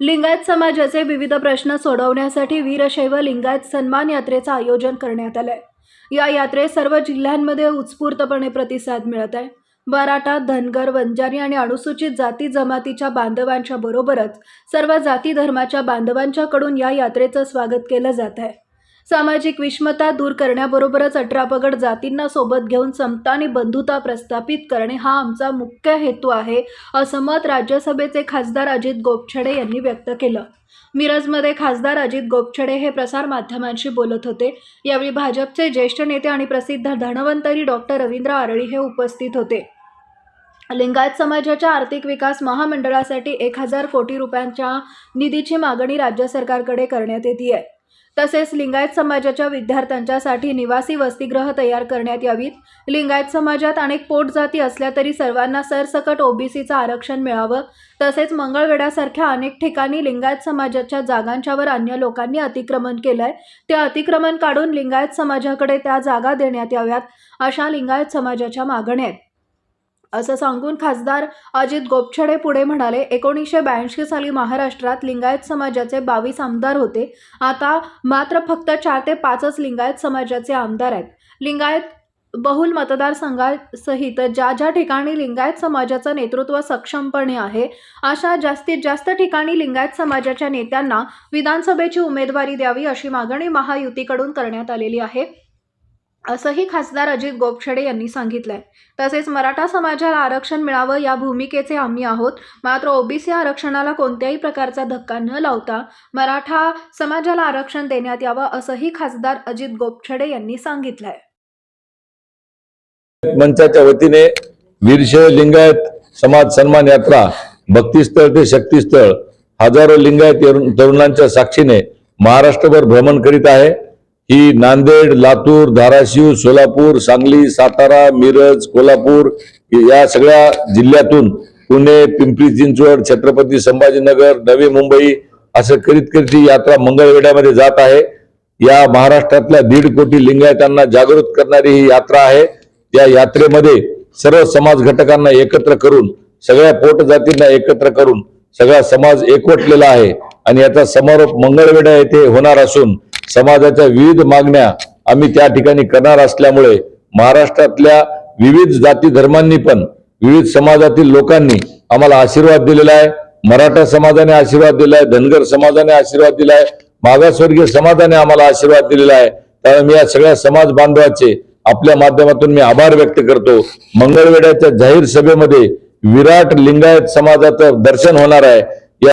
लिंगायत समाजाचे विविध प्रश्न सोडवण्यासाठी वीरशैव लिंगायत सन्मान यात्रेचं आयोजन करण्यात आलंय. या यात्रेत सर्व जिल्ह्यांमध्ये उत्स्फूर्तपणे प्रतिसाद मिळत आहे. मराठा धनगर वंजारी आणि अनुसूचित जाती जमातीच्या बांधवांच्या बरोबरच सर्व जाती धर्माच्या बांधवांच्याकडून या यात्रेचं स्वागत केलं जात आहे. सामाजिक विषमता दूर करण्याबरोबरच अठरा पगड जातींना सोबत घेऊन समता आणि बंधुता प्रस्थापित करणे हा आमचा मुख्य हेतू आहे असं मत राज्यसभेचे खासदार अजित गोपछडे यांनी व्यक्त केलं. मिरजमध्ये खासदार अजित गोपछडे हे प्रसारमाध्यमांशी बोलत होते. यावेळी भाजपचे ज्येष्ठ नेते आणि प्रसिद्ध धनवंतरी डॉक्टर रवींद्र आरळी हे उपस्थित होते. लिंगायत समाजाच्या आर्थिक विकास महामंडळासाठी एक हजार कोटी रुपयांच्या निधीची मागणी राज्य सरकारकडे करण्यात येते आहे तसेच लिंगायत समाजाच्या विद्यार्थ्यांच्यासाठी निवासी वसतिगृह तयार करण्यात यावीत. लिंगायत समाजात अनेक पोटजाती असल्या तरी सर्वांना सरसकट ओबीसीचं आरक्षण मिळावं. तसेच मंगळवेढ्यासारख्या अनेक ठिकाणी लिंगायत समाजाच्या जागांच्यावर अन्य लोकांनी अतिक्रमण केलंय. ते अतिक्रमण काढून लिंगायत समाजाकडे त्या जागा देण्यात याव्यात अशा लिंगायत समाजाच्या मागण्या आहेत. असं सांगून खासदार अजित गोपछडे पुढे म्हणाले एकोणीसशे ब्याऐंशी साली महाराष्ट्रात लिंगायत समाजाचे बावीस आमदार होते. आता मात्र फक्त चार ते पाचच लिंगायत समाजाचे आमदार आहेत. लिंगायत बहुल मतदारसंघासहित ज्या ज्या ठिकाणी लिंगायत समाजाचं नेतृत्व सक्षमपणे आहे अशा जास्तीत जास्त ठिकाणी लिंगायत समाजाच्या नेत्यांना विधानसभेची उमेदवारी द्यावी अशी मागणी महायुतीकडून करण्यात आलेली आहे. असंही खासदार अजित गोपछडे यांनी सांगितलंय. तसेच मराठा समाजाला आरक्षण मिळावं या भूमिकेचे आम्ही आहोत. मात्र ओबीसी आरक्षणाला कोणत्याही प्रकारचा धक्का न लावता मराठा समाजाला आरक्षण देण्यात यावं असंही खासदार अजित गोपछडे यांनी सांगितलंय. मंचाच्या वतीने वीरशैव लिंगायत समाज सन्मान यात्रा भक्तिस्थळ ते शक्तीस्थळ हजारो लिंगायत तरुणांच्या साक्षीने महाराष्ट्रभर भ्रमण करीत आहे. ही नांदेड लातूर धाराशिव सोलापूर सांगली सातारा मिरज कोल्हापूर या सगळ्या जिल्ह्यातून पुणे पिंपरी चिंचवड छत्रपती संभाजीनगर नवी मुंबई असं करीत करीत ही यात्रा मंगळवेढ्यामध्ये जात आहे. या महाराष्ट्रातल्या दीड कोटी लिंगायतांना जागृत करणारी ही यात्रा आहे. या यात्रेमध्ये सर्व समाज घटकांना एकत्र करून सगळ्या पोट जातींना एकत्र करून सगळा समाज एकवटलेला आहे. आणि याचा समारोप मंगळवेढा येथे होणार असून समाजाच्या विविध मागण्या आम्ही त्या ठिकाणी करणार असल्यामुळे महाराष्ट्रातल्या विविध जाती धर्मांनी पण विविध समाजातील लोकांनी आम्हाला आशीर्वाद दिलेला आहे. मराठा समाजाने आशीर्वाद दिलाय धनगर समाजाने आशीर्वाद दिलाय मागासवर्गीय समाजाने आम्हाला आशीर्वाद दिलेला आहे. त्यामुळे मी या सगळ्या समाज बांधवाचे आपल्या माध्यमातून मी आभार व्यक्त करतो. मंगळवेढ्याच्या जाहीर सभेमध्ये विराट लिंगायत समाजाचं दर्शन होणार आहे. या